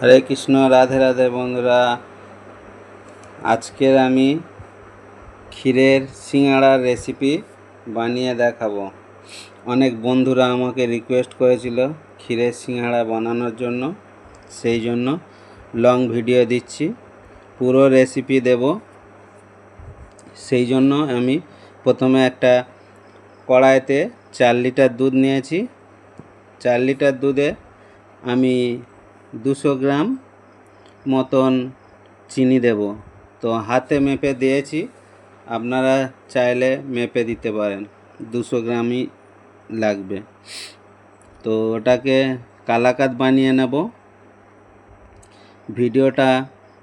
হরে কৃষ্ণ, রাধে রাধে বন্ধুরা। আজকের আমি ক্ষীরের সিঙাড়ার রেসিপি বানিয়ে দেখাবো। অনেক বন্ধুরা আমাকে রিকোয়েস্ট করেছিল ক্ষীরের সিঙাড়া বানানোর জন্য, সেই জন্য লং ভিডিও দিচ্ছি। পুরো রেসিপি দেব। সেই জন্য আমি প্রথমে একটা কড়াইতে চার লিটার দুধ নিয়েছি। চার লিটার দুধে আমি দুশো গ্রাম মতন চিনি দেব। তো হাতে মেপে দিয়েছি, আপনারা চাইলে মেপে দিতে পারেন, দুশো গ্রামই লাগবে। তো ওটাকে কালাকাত বানিয়ে নেব। ভিডিওটা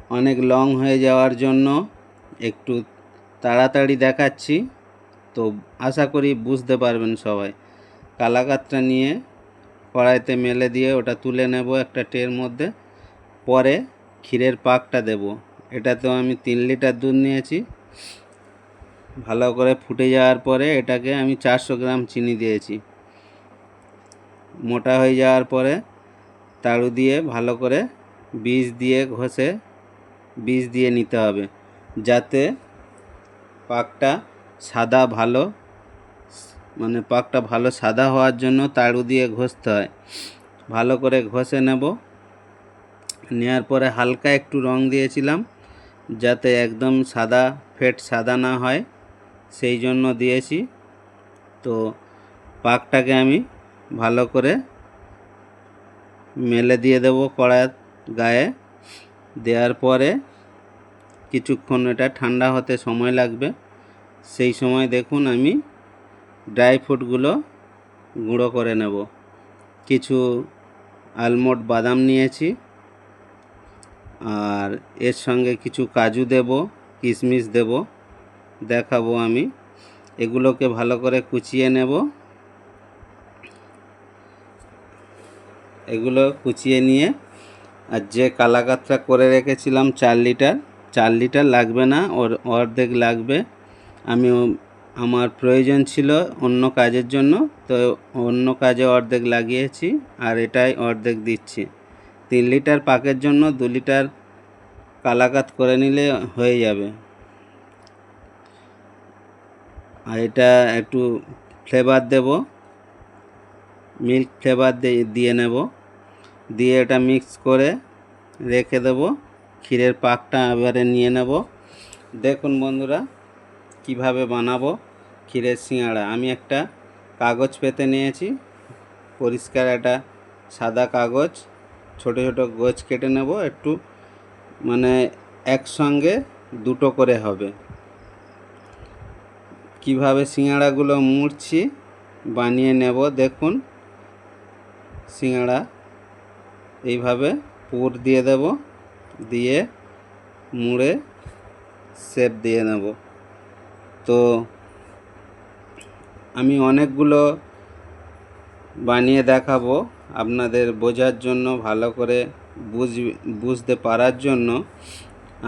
অনেক লং হয়ে যাওয়ার জন্য একটু তাড়াতাড়ি দেখাচ্ছি। তো আশা করি বুঝতে পারবেন সবাই। কালাকাতটা নিয়ে কড়াইতে মেলে দিয়ে ওটা তুলে নেব একটা ট্রের মধ্যে। পরে ক্ষীরের পাকটা দেব। এটাতেও আমি তিন লিটার দুধ নিয়েছি। ভালো করে ফুটে যাওয়ার পরে এটাকে আমি চারশো গ্রাম চিনি দিয়েছি। মোটা হয়ে যাওয়ার পরে তাড়ু দিয়ে ভালো করে বীজ দিয়ে ঘষে বীজ দিয়ে নিতে হবে। যাতে পাকটা সাদা ভালো মানে পাকটা ভালো সাদা হওয়ার জন্য তাড়ু দিয়ে ঘষতে হয়। ভালো করে ঘষে নেব। নেওয়ার পরে হালকা একটু রং দিয়েছিলাম যাতে একদম সাদা, ফেট সাদা না হয়, সেই জন্য দিয়েছি। তো পাকটাকে আমি ভালো করে মেলে দিয়ে দেবো কড়ার গায়ে। দেওয়ার পরে কিছুক্ষণ এটা ঠান্ডা হতে সময় লাগবে। সেই সময় দেখুন আমি ড্রাই ফ্রুটগুলো গুঁড়ো করে নেব। কিছু আলমন্ড বাদাম নিয়েছি আর এর সঙ্গে কিছু কাজু দেব, কিশমিশ দেব। দেখাবো আমি। এগুলোকে ভালো করে কুচিয়ে নেব। এগুলো কুচিয়ে নিয়ে আর যে কালাকাতটা করে রেখেছিলাম চার লিটার চার লিটার লাগবে না, ওর অর্ধেক লাগবে। আমি আমার প্রয়োজন ছিল অন্য কাজের জন্য, তো অন্য কাজে অর্ধেক লাগিয়েছি আর এটাই অর্ধেক দিচ্ছি। তিন লিটার পাকের জন্য দু লিটার কালাকাত করে নিলে হয়ে যাবে। আর এটা একটু ফ্লেভার দেব, মিল্ক ফ্লেভার দিয়ে নেব। দিয়ে এটা মিক্স করে রেখে দেব, ক্ষীরের পাকটা এবারে নিয়ে নেব। দেখুন বন্ধুরা কীভাবে বানাবো ক্ষীরের সিঙাড়া? আমি একটা কাগজ পেতে নিয়েছি। পরিষ্কার একটা সাদা কাগজ, ছোট ছোট গোছ কেটে নেব। একটু মানে একসঙ্গে দুটো করে হবে। কীভাবে সিঙাড়াগুলো মুড়ছি বানিয়ে নেব দেখুন। সিঙাড়া এইভাবে পুর দিয়ে দেব, দিয়ে মুড়ে সেপ দিয়ে নেব। তো আমি অনেকগুলো বানিয়ে দেখাবো আপনাদের বোঝার জন্য, ভালো করে বুঝ, বুঝতে পারার জন্য।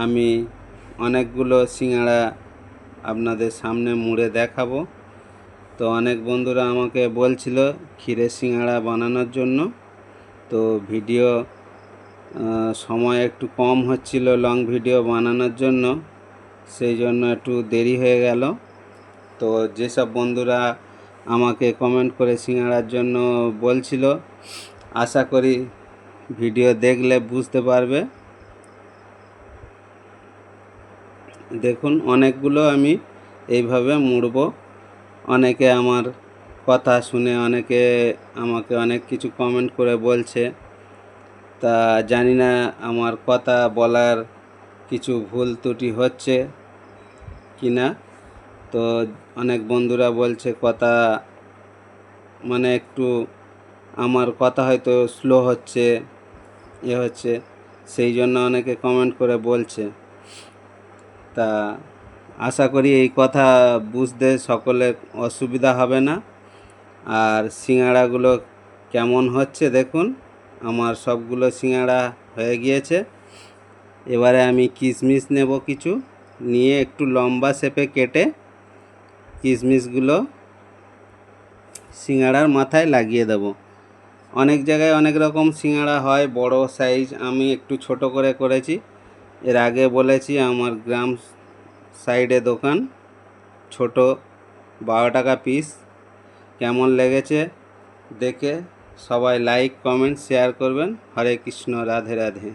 আমি অনেকগুলো সিঙাড়া আপনাদের সামনে মুড়ে দেখাবো। তো অনেক বন্ধুরা আমাকে বলছিল ক্ষীরের সিঙাড়া বানানোর জন্য। তো ভিডিও সময় একটু কম হচ্ছিল লং ভিডিও বানানোর জন্য। সেই জন্য একটু দেরি হয়ে গেল। তো যেসব বন্ধুরা আমাকে কমেন্ট করে সিঙাড়ার জন্য বলছিল, আশা করি ভিডিও দেখলে বুঝতে পারবে। দেখুন, অনেকগুলো আমি এইভাবে মুড়ব। অনেকে আমার কথা শুনে, অনেকে আমাকে অনেক কিছু কমেন্ট করে বলছে। তা জানি না, আমার কথা বলার কিছু ভুল ত্রুটি হচ্ছে। কি না তো অনেক বন্ধুরা বলছে, কথা মানে একটু আমার কথা হয়তো স্লো হচ্ছে এ হচ্ছে। সেই জন্য অনেকে কমেন্ট করে বলছে। তা আশা করি এই কথা বুঝতে সকলের অসুবিধা হবে না। আর সিঙাড়াগুলো কেমন হচ্ছে দেখুন, আমার সবগুলো সিঙাড়া হয়ে গিয়েছে। এবারে আমি কিশমিশ নেব কিছু। নিয়ে একটু লম্বা শেপে কেটে কিশমিশগুলো সিঙাড়ার মাথায় লাগিয়ে দেব। অনেক জায়গায় অনেক রকম সিঙ্গাড়া হয়, বড় সাইজ আমি একটু ছোট করে করেছি। এর আগে বলেছি, আমার গ্রাম সাইডে দোকান, ছোট, বারো টাকা পিস কেমন লেগেছে দেখে সবাই লাইক কমেন্ট শেয়ার করবেন। হরে কৃষ্ণ, রাধে রাধে।